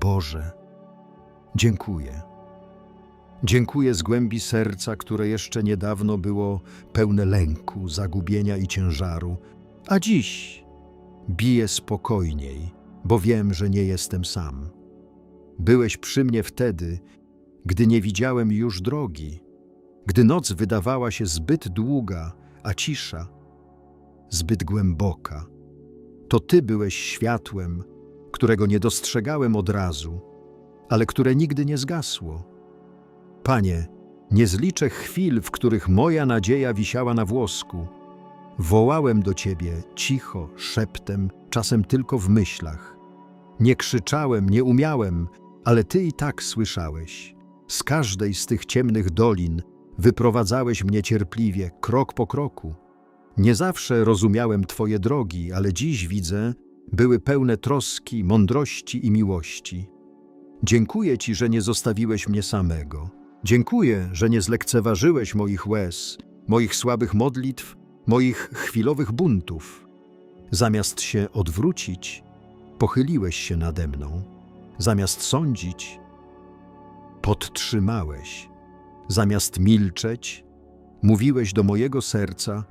Boże, dziękuję. Dziękuję z głębi serca, które jeszcze niedawno było pełne lęku, zagubienia i ciężaru, a dziś bije spokojniej, bo wiem, że nie jestem sam. Byłeś przy mnie wtedy, gdy nie widziałem już drogi, gdy noc wydawała się zbyt długa, a cisza zbyt głęboka. To Ty byłeś światłem, którego nie dostrzegałem od razu, ale które nigdy nie zgasło. Panie, nie zliczę chwil, w których moja nadzieja wisiała na włosku. Wołałem do Ciebie cicho, szeptem, czasem tylko w myślach. Nie krzyczałem, nie umiałem, ale Ty i tak słyszałeś. Z każdej z tych ciemnych dolin wyprowadzałeś mnie cierpliwie, krok po kroku. Nie zawsze rozumiałem Twoje drogi, ale dziś widzę, były pełne troski, mądrości i miłości. Dziękuję Ci, że nie zostawiłeś mnie samego. Dziękuję, że nie zlekceważyłeś moich łez, moich słabych modlitw, moich chwilowych buntów. Zamiast się odwrócić, pochyliłeś się nade mną. Zamiast sądzić, podtrzymałeś. Zamiast milczeć, mówiłeś do mojego serca,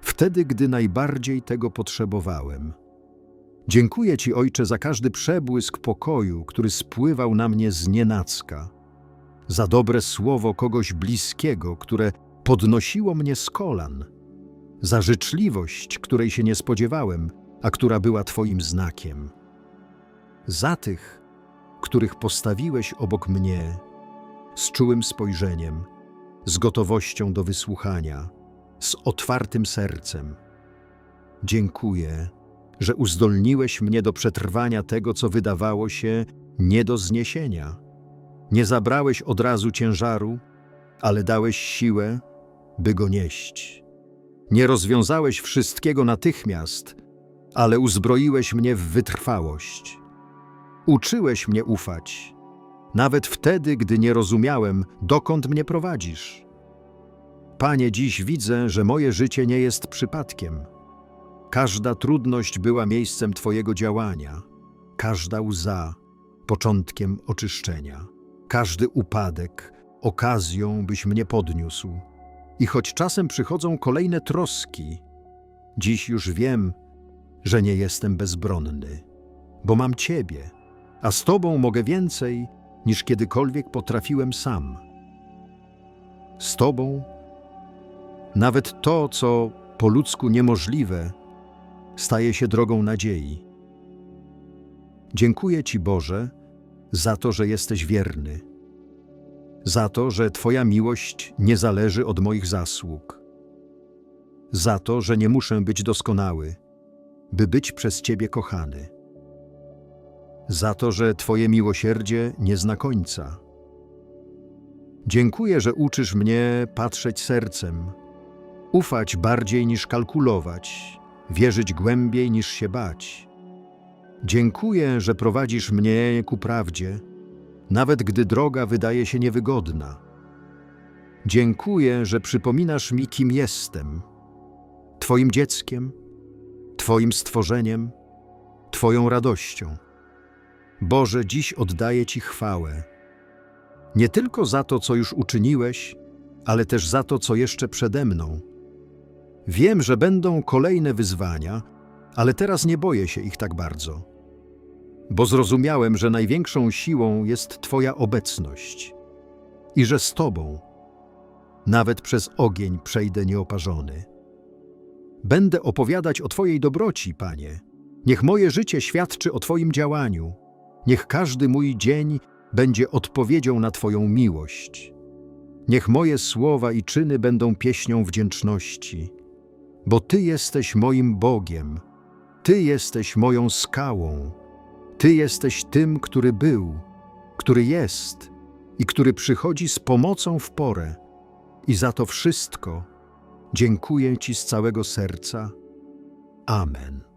wtedy, gdy najbardziej tego potrzebowałem. Dziękuję Ci, Ojcze, za każdy przebłysk pokoju, który spływał na mnie z nienacka, za dobre słowo kogoś bliskiego, które podnosiło mnie z kolan, za życzliwość, której się nie spodziewałem, a która była Twoim znakiem, za tych, których postawiłeś obok mnie z czułym spojrzeniem, z gotowością do wysłuchania, z otwartym sercem. Dziękuję, że uzdolniłeś mnie do przetrwania tego, co wydawało się nie do zniesienia. Nie zabrałeś od razu ciężaru, ale dałeś siłę, by go nieść. Nie rozwiązałeś wszystkiego natychmiast, ale uzbroiłeś mnie w wytrwałość. Uczyłeś mnie ufać, nawet wtedy, gdy nie rozumiałem, dokąd mnie prowadzisz. Panie, dziś widzę, że moje życie nie jest przypadkiem. Każda trudność była miejscem Twojego działania, każda łza początkiem oczyszczenia, każdy upadek okazją, byś mnie podniósł. I choć czasem przychodzą kolejne troski, dziś już wiem, że nie jestem bezbronny, bo mam Ciebie, a z Tobą mogę więcej niż kiedykolwiek potrafiłem sam. Z Tobą nawet to, co po ludzku niemożliwe, staje się drogą nadziei. Dziękuję Ci, Boże, za to, że jesteś wierny, za to, że Twoja miłość nie zależy od moich zasług, za to, że nie muszę być doskonały, by być przez Ciebie kochany, za to, że Twoje miłosierdzie nie zna końca. Dziękuję, że uczysz mnie patrzeć sercem, ufać bardziej niż kalkulować, wierzyć głębiej niż się bać. Dziękuję, że prowadzisz mnie ku prawdzie, nawet gdy droga wydaje się niewygodna. Dziękuję, że przypominasz mi, kim jestem Twoim dzieckiem, Twoim stworzeniem, Twoją radością. Boże, dziś oddaję Ci chwałę. Nie tylko za to, co już uczyniłeś, ale też za to, co jeszcze przede mną. Wiem, że będą kolejne wyzwania, ale teraz nie boję się ich tak bardzo, bo zrozumiałem, że największą siłą jest Twoja obecność i że z Tobą nawet przez ogień przejdę nieoparzony. Będę opowiadać o Twojej dobroci, Panie. Niech moje życie świadczy o Twoim działaniu. Niech każdy mój dzień będzie odpowiedzią na Twoją miłość. Niech moje słowa i czyny będą pieśnią wdzięczności bo Ty jesteś moim Bogiem, Ty jesteś moją skałą, Ty jesteś tym, który był, który jest i który przychodzi z pomocą w porę. I za to wszystko dziękuję Ci z całego serca. Amen.